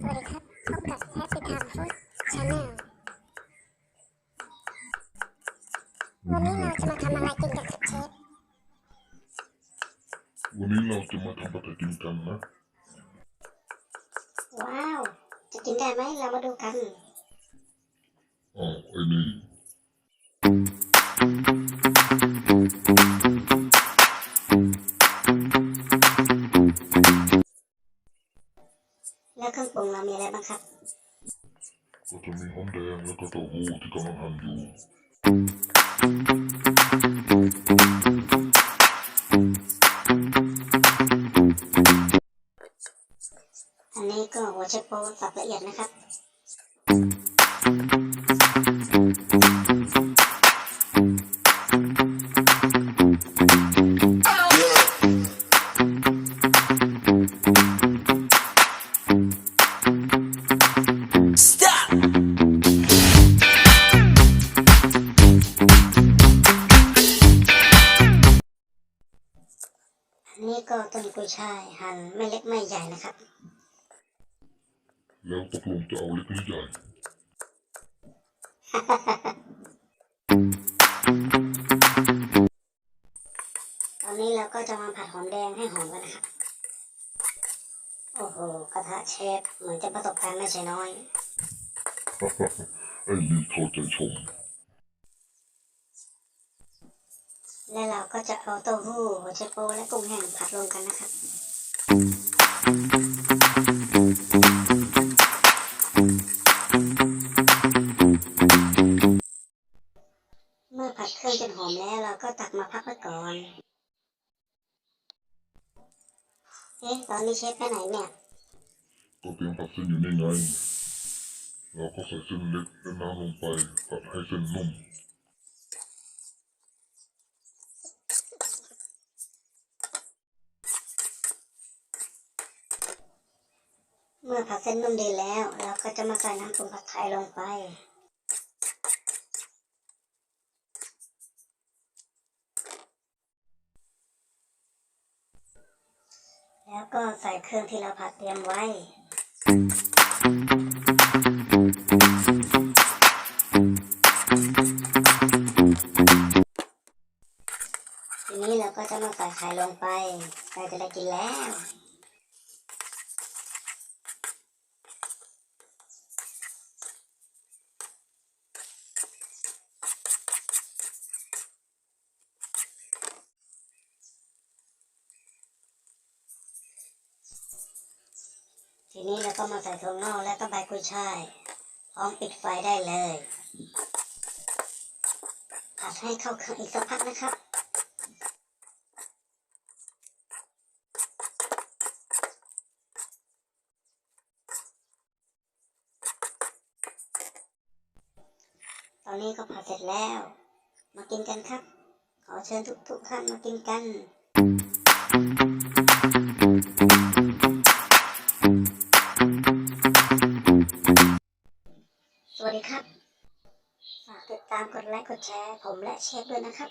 สวัสดีครับพบกับแฮปปี้ไทม์ฟู้ดชาแนลวันนี้เราจะมาทำอะไรกินกันครับเชฟวันนี้เราจะมาทำผัดไทยกินกันนะ ว้าว จะกินได้ไหมเรามาดูกันอ๋อไอ้นี่ รื่องปรุงเรามีอะไรบ้างครับก็จะมีหอมแดงแล้วก็เต้าหู้ที่กำลังหั่นอยู่อันนี้ก็หัวไชโป๊สับละเอียดนะครับ ก็ต้นกุยช่ายหั่นไม่เล็กไม่ใหญ่นะครับ แล้วตกลงจะเอาเล็กหรือใหญ่ ตอนนี้เราก็จะมาผัดหอมแดงให้หอมกันนะครับ โอ้โห กระทะเชฟเหมือนจะประสบการณ์ไม่ใช่น้อย ไอ้นี่เขาใจชม และเราก็จะเอาเต้าหู้หัวไชโป๊และกุ้งแห้งผัดรวมกันนะครับ เมื่อผัดเครื่องจนหอมแล้วเราก็ตักมาพักไว้ก่อน เอ๊ะตอนนี้เชฟไปไหนเนี่ย ก็เตรียมผัดเส้นอยู่นี่ไง เราก็ใส่เส้นเล็กและน้ำลงไปผัดให้เส้นนุ่ม เมื่อผัดเส้นนุ่มดีแล้ว เราก็จะมาใส่น้ำปรุงผัดไทยลงไป แล้วก็ใส่เครื่องที่เราผัดเตรียมไว้ ทีนี้เราก็จะมาใส่ไข่ลงไปใกล้จะได้กินแล้ว ทีนี้เราก็มาใส่ถั่วงอกและก็ใบกุยช่าย พร้อมปิดไฟได้เลย ผัดให้เข้าเครื่องอีกสักพักนะครับ ตอนนี้ก็ผัดเสร็จแล้ว มากินกันครับ ขอเชิญทุกๆท่านมากินกัน ฝากติดตามกดไลค์กดแชร์ผมและเชฟด้วยนะครับ